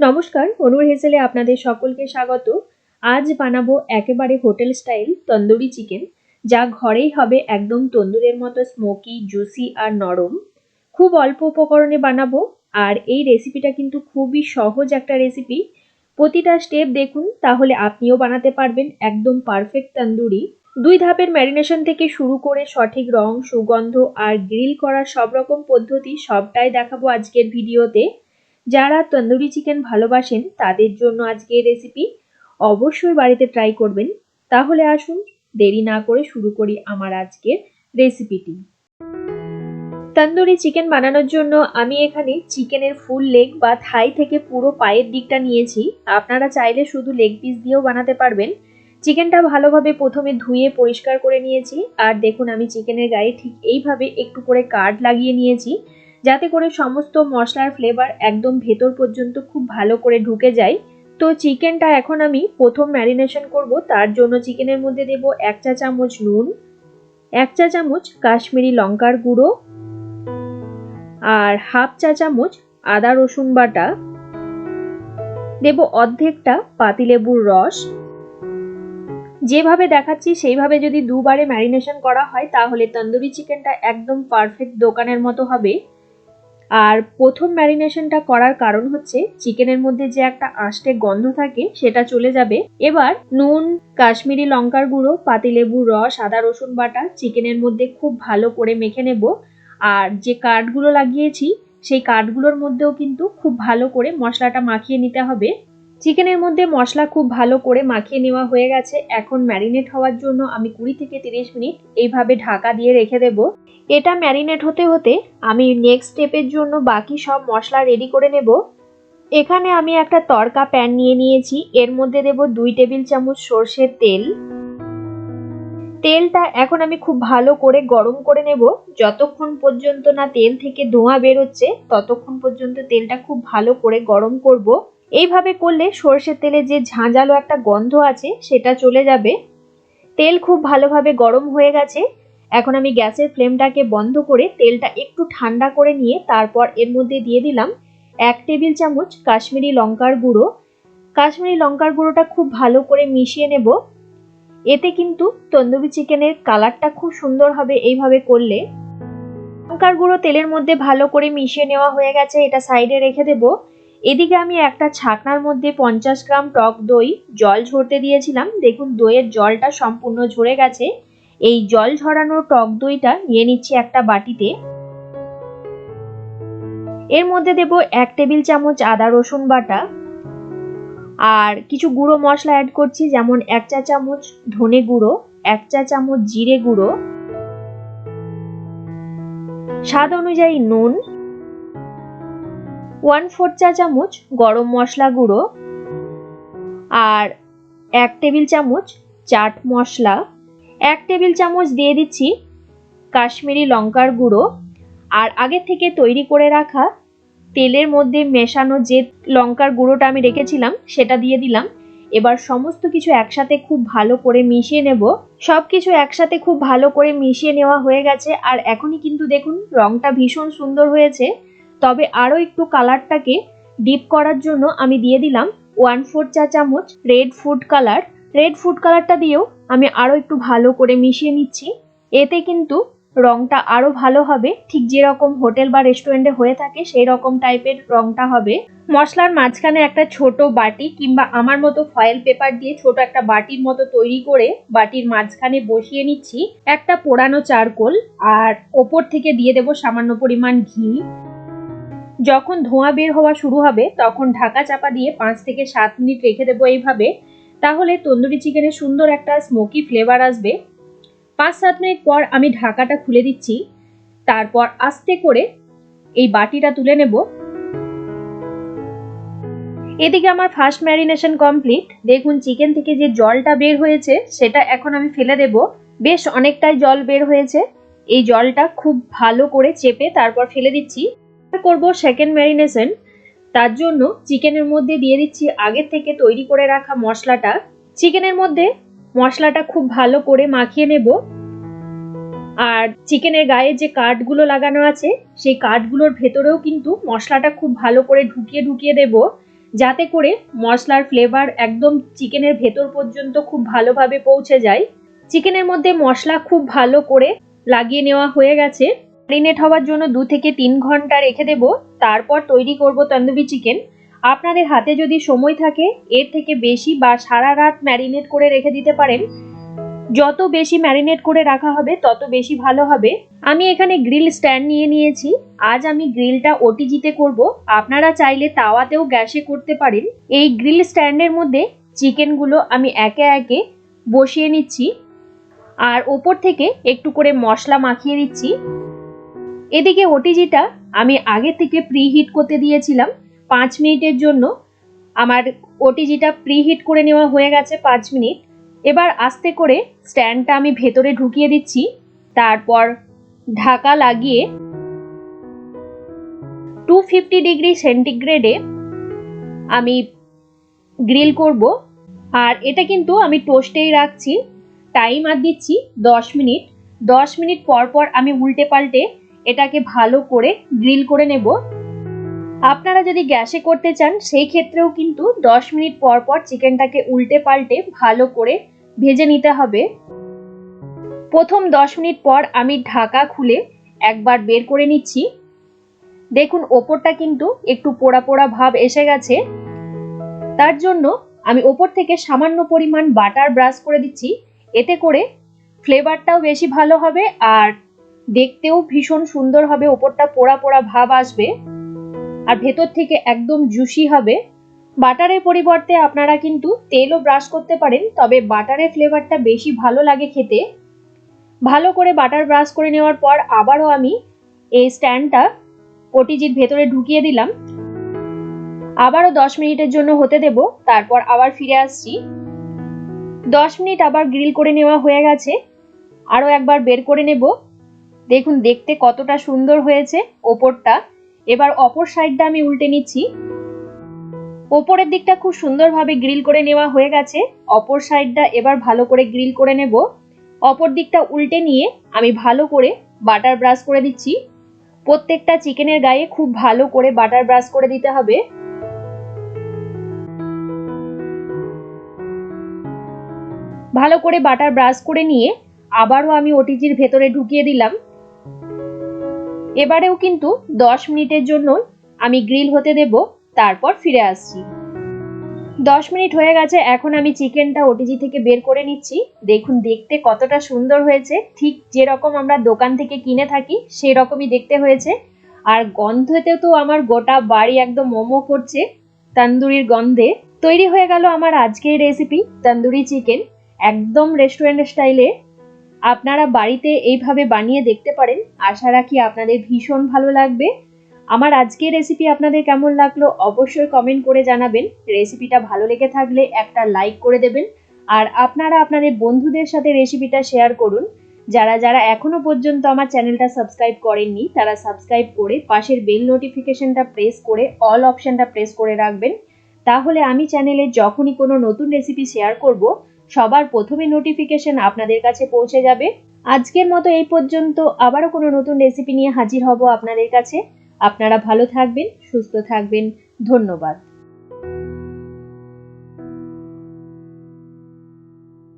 নমস্কার, অনুর হেসেলে আপনাদের সকলকে স্বাগত। আজ বানাবো একেবারে হোটেল স্টাইল তন্দুরি চিকেন, যা ঘরেই হবে একদম তন্দুরের মতো স্মোকি জুসি আর নরম। খুব অল্প উপকরণে বানাবো, আর এই রেসিপিটা কিন্তু খুবই সহজ একটা রেসিপি প্রতিটা স্টেপ দেখুন, তাহলে আপনিও বানাতে পারবেন একদম পারফেক্ট তন্দুরি। দুই ধাপের ম্যারিনেশন থেকে শুরু করে সঠিক রং, সুগন্ধ আর গ্রিল করার সব রকম পদ্ধতি সবটাই দেখাবো আজকের ভিডিওতে যারা তন্দুরি চিকেন ভালোবাসেন, তাদের জন্য আজকের রেসিপি অবশ্যই বাড়িতে ট্রাই করবেন। তাহলে আসুন, দেরি না করে শুরু করি আমার আজকের রেসিপিটি তন্দুরি চিকেন বানানোর জন্য আমি এখানে চিকেনের ফুল লেগ বা থাই থেকে পুরো পায়ের দিকটা নিয়েছি। আপনারা চাইলে শুধু লেগ পিস দিয়েও বানাতে পারবেন। চিকেনটা ভালোভাবে প্রথমে ধুয়ে পরিষ্কার করে নিয়েছি। আর দেখুন, আমি চিকেনের গায়ে ঠিক এইভাবে একটু করে কার্ড লাগিয়ে নিয়েছি। যাতে করে সমস্ত মশলার ফ্লেভার একদম ভেতর পর্যন্ত খুব ভালো করে ঢুকে যায়। তো চিকেনটা এখন আমি প্রথম ম্যারিনেশন করব। তার জন্য চিকেনের মধ্যে দেব এক চা চামচ নুন, এক চা চামচ কাশ্মীরি লঙ্কার গুঁড়ো আর হাফ চা চামচ আদা রসুন বাটা। দেব অর্ধেকটা পাতিলেবুর রস। যেভাবে দেখাচ্ছি, সেইভাবে যদি দুবারে ম্যারিনেশন করা হয়, তাহলে তন্দুরি চিকেনটা একদম পারফেক্ট দোকানের মতো হবে। আর প্রথম ম্যারিনেশনটা করার কারণ হচ্ছে চিকেনের মধ্যে যে একটা আষ্টে গন্ধ থাকে সেটা চলে যাবে। এবার নুন, কাশ্মীরি লঙ্কার গুঁড়ো, পাতিলেবুর রস, আদা, রসুন বাটা চিকেনের মধ্যে খুব ভালো করে মেখে নেব। আর যে কাঠগুলো লাগিয়েছি, সেই কাঠগুলোর মধ্যেও কিন্তু খুব ভালো করে মশলাটা মাখিয়ে নিতে হবে। চিকেনের মধ্যে মশলা খুব ভালো করে মাখিয়ে নেওয়া হয়ে গেছে। এখন ম্যারিনেট হওয়ার জন্য আমি কুড়ি থেকে তিরিশ মিনিট এইভাবে ঢাকা দিয়ে রেখে দেব। এটা ম্যারিনেট হতে হতে আমি নেক্সট স্টেপের জন্য বাকি সব মশলা রেডি করে নেব। এখানে আমি একটা তরকা প্যান নিয়ে নিয়েছি। এর মধ্যে দেব দুই টেবিল চামচ সর্ষের তেল। তেলটা এখন আমি খুব ভালো করে গরম করে নেব। যতক্ষণ পর্যন্ত না তেল থেকে ধোঁয়া বেরোচ্ছে, ততক্ষণ পর্যন্ত তেলটা খুব ভালো করে গরম করব। এইভাবে করলে সর্ষের তেলে যে ঝাঁঝালো একটা গন্ধ আছে, সেটা চলে যাবে। তেল খুব ভালোভাবে গরম হয়ে গেছে। এখন আমি গ্যাসের ফ্লেমটাকে বন্ধ করে তেলটা একটু ঠান্ডা করে নিয়ে তারপর এর মধ্যে দিয়ে দিলাম এক টেবিল চামচ কাশ্মীরি লঙ্কার গুঁড়ো। কাশ্মীরি লঙ্কার গুঁড়োটা খুব ভালো করে মিশিয়ে নেব। এতে কিন্তু তন্দুরি চিকেনের কালারটা খুব সুন্দর হবে এইভাবে করলে। লঙ্কার গুঁড়ো তেলের মধ্যে ভালো করে মিশিয়ে নেওয়া হয়ে গেছে, এটা সাইডে রেখে দেব। এদিকে আমি একটা ছাকনার মধ্যে পঞ্চাশ গ্রাম টক দই জল ঝরতে দিয়েছিলাম। দেখুন, দইয়ের জলটা সম্পূর্ণ ঝরে গেছে। এই জল ঝরানো টক দইটা নিয়ে নিচ্ছি একটা বাটিতে। এর মধ্যে দেব এক টেবিল চামচ আদা রসুন বাটা আর কিছু গুঁড়ো মশলা অ্যাড করছি, যেমন এক চা চামচ ধনে গুঁড়ো, এক চা চামচ জিরে গুঁড়ো। স্বাদ অনুযায়ী নুন ওয়ান ফোর চা চামচ গরম মশলা গুঁড়ো আর এক টেবিল চামচ চাট মশলা। এক টেবিল চামচ দিয়ে দিচ্ছি কাশ্মীরি লঙ্কার গুঁড়ো আর আগে থেকে তৈরি করে রাখা তেলের মধ্যে মেশানো যে লঙ্কার গুঁড়োটা আমি রেখেছিলাম, সেটা দিয়ে দিলাম। এবার সমস্ত কিছু একসাথে খুব ভালো করে মিশিয়ে নেব। সব কিছু একসাথে খুব ভালো করে মিশিয়ে নেওয়া হয়ে গেছে। আর এখনই কিন্তু দেখুন, রংটা ভীষণ সুন্দর হয়েছে। তবে আরও একটু কালারটাকে ডিপ করার জন্য আমি দিয়ে দিলাম ওয়ান ফোর চা চামচ red food colour red food কালারটা দিয়েও আমি আরও একটু ভালো করে মিশিয়ে নিচ্ছি। এতে কিন্তু রংটা আরও ভালো হবে। ঠিক যেরকম হোটেল বা রেস্টুরেন্টে হয়ে থাকে সেই রকম টাইপের রংটা হবে। মশলার মাঝখানে একটা ছোট বাটি কিংবা আমার মতো ফয়েল পেপার দিয়ে ছোট একটা বাটির মতো তৈরি করে বাটির মাঝখানে বসিয়ে নিচ্ছি। একটা পোড়ানো চারকোল, আর ওপর থেকে দিয়ে দেব সামান্য পরিমাণ ঘি। যখন ধোঁয়া বের হওয়া শুরু হবে, তখন ঢাকা চাপা দিয়ে পাঁচ থেকে সাত মিনিট রেখে দেবো এইভাবে। তাহলে তন্দুরি চিকেনের সুন্দর একটা স্মোকি ফ্লেভার আসবে। পাঁচ সাত মিনিট পর আমি ঢাকাটা খুলে দিচ্ছি। তারপর আস্তে করে এই বাটিটা তুলে নেব। এদিকে আমার ফার্স্ট ম্যারিনেশন কমপ্লিট দেখুন, চিকেন থেকে যে জলটা বের হয়েছে, সেটা এখন আমি ফেলে দেব। বেশ অনেকটাই জল বের হয়েছে। এই জলটা খুব ভালো করে চেপে তারপর ফেলে দিচ্ছি। করব সেকেন্ড ম্যারিনেশন তার জন্য চিকেনের মধ্যে দিয়ে দিচ্ছি আগে থেকে তৈরি করে রাখা মশলাটা। চিকেনের মধ্যে মশলাটা খুব ভালো করে মাখিয়ে নেব। আর চিকেনের গায়ে যে কাঠগুলো লাগানো আছে, সেই কাঠগুলোর ভেতরেও কিন্তু মশলাটা খুব ভালো করে ঢুকিয়ে ঢুকিয়ে দেব। যাতে করে মশলার ফ্লেভার একদম চিকেনের ভেতর পর্যন্ত খুব ভালোভাবে পৌঁছে যায়। চিকেনের মধ্যে মশলা খুব ভালো করে লাগিয়ে নেওয়া হয়ে গেছে। ম্যারিনেট হওয়ার জন্য দু থেকে তিন ঘণ্টা রেখে দেব। তারপর তৈরি করব তন্দুরি চিকেন আপনাদের হাতে যদি সময় থাকে, এর থেকে বেশি বা সারা রাত ম্যারিনেট করে রেখে দিতে পারেন। যত বেশি ম্যারিনেট করে রাখা হবে, তত বেশি ভালো হবে। আমি এখানে গ্রিল স্ট্যান্ড নিয়ে নিয়েছি। আজ আমি গ্রিলটা ওটিজিতে করব। আপনারা চাইলে তাওয়াতেও গ্যাসে করতে পারেন। এই গ্রিল স্ট্যান্ডের মধ্যে চিকেনগুলো আমি একে একে বসিয়ে নিচ্ছি। আর ওপর থেকে একটু করে মশলা মাখিয়ে দিচ্ছি। এদিকে ওটিজিটা আমি আগে থেকে প্রিহিট করতে দিয়েছিলাম। পাঁচ মিনিটের জন্য আমার ওটিজিটা প্রিহিট করে নেওয়া হয়ে গেছে পাঁচ মিনিট। এবার আস্তে করে স্ট্যান্ডটা আমি ভেতরে ঢুকিয়ে দিচ্ছি। তারপর ঢাকা লাগিয়ে টু ফিফটি ডিগ্রি সেন্টিগ্রেডে আমি গ্রিল করব। আর এটা কিন্তু আমি টোস্টেই রাখছি। টাইম আর দিচ্ছি দশ মিনিট। দশ মিনিট পর পর আমি উল্টে পাল্টে এটাকে ভালো করে গ্রিল করে নেব। আপনারা যদি গ্যাসে করতে চান, সেই ক্ষেত্রেও কিন্তু দশ মিনিট পর পর চিকেনটাকে উল্টে পাল্টে ভালো করে ভেজে নিতে হবে। প্রথম দশ মিনিট পর আমি ঢাকা খুলে একবার বের করে নিচ্ছি। দেখুন, ওপরটা কিন্তু একটু পোড়া পোড়া ভাব এসে গেছে। তার জন্য আমি ওপর থেকে সামান্য পরিমাণ বাটার ব্রাশ করে দিচ্ছি। এতে করে ফ্লেভারটাও বেশি ভালো হবে আর দেখতেও ভীষণ সুন্দর হবে, ওপরটা পোড়া পোড়া ভাব আসবে। আর ভেতর থেকে একদম জুসি হবে। বাটারের পরিবর্তে আপনারা কিন্তু তেলও ব্রাশ করতে পারেন, তবে বাটারের ফ্লেভারটা বেশি ভালো লাগে খেতে। ভালো করে বাটার ব্রাশ করে নেওয়ার পর আবারও আমি এই স্ট্যান্ডটা ওটিজির ভেতরে ঢুকিয়ে দিলাম। আবারও দশ মিনিটের জন্য হতে দেব, তারপর আবার ফিরে আসছি। দশ মিনিট আবার গ্রিল করে নেওয়া হয়ে গেছে। আরও একবার বের করে নেব। দেখুন, দেখতে কতটা সুন্দর হয়েছে ওপরটা। এবার অপর সাইডটা আমি উল্টে নিচ্ছি। ওপরের দিকটা খুব সুন্দরভাবে গ্রিল করে নেওয়া হয়ে গেছে। অপর সাইডটা এবার ভালো করে গ্রিল করে নেব। অপর দিকটা উল্টে নিয়ে আমি ভালো করে বাটার ব্রাশ করে দিচ্ছি। প্রত্যেকটা চিকেনের গায়ে খুব ভালো করে বাটার ব্রাশ করে দিতে হবে। ভালো করে বাটার ব্রাশ করে নিয়ে আবারও আমি ওটিজির ভেতরে ঢুকিয়ে দিলাম। এবারেও কিন্তু দশ মিনিটের জন্য আমি গ্রিল হতে দেব, তারপর ফিরে আসছি। দশ মিনিট হয়ে গেছে, এখন আমি চিকেনটা ওটিজি থেকে বের করে নিচ্ছি। দেখুন, দেখতে কতটা সুন্দর হয়েছে। ঠিক যেরকম আমরা দোকান থেকে কিনে থাকি সেই রকমই দেখতে হয়েছে। আর গন্ধতে তো আমার গোটা বাড়ি একদম মোমো করছে, তন্দুরির গন্ধে। তৈরি হয়ে গেল আমার আজকের রেসিপি তন্দুরি চিকেন। একদম রেস্টুরেন্ট স্টাইলে আপনারা বাড়িতে এইভাবে বানিয়ে দেখতে পারেন। আশা রাখি আপনাদের ভীষণ ভালো লাগবে। আমার আজকের রেসিপি আপনাদের কেমন লাগল অবশ্যই কমেন্ট করে জানাবেন। রেসিপিটা ভালো লেগে থাকলে একটা লাইক করে দেবেন। আর আপনারা আপনাদের বন্ধুদের সাথে রেসিপিটা শেয়ার করুন। যারা যারা এখনও পর্যন্ত আমার চ্যানেলটা সাবস্ক্রাইব করেননি, তারা সাবস্ক্রাইব করে পাশের বেল নোটিফিকেশনটা প্রেস করে অল অপশনটা প্রেস করে রাখবেন। তাহলে আমি চ্যানেলে যখনই কোনো নতুন রেসিপি শেয়ার করব সবার প্রথমে নোটিফিকেশন আপনাদের কাছে পৌঁছে যাবে। আজকের মতো এই পর্যন্ত। আবারও কোনো নতুন রেসিপি নিয়ে হাজির হব আপনাদের কাছে। আপনারা ভালো থাকবেন, সুস্থ থাকবেন। ধন্যবাদ।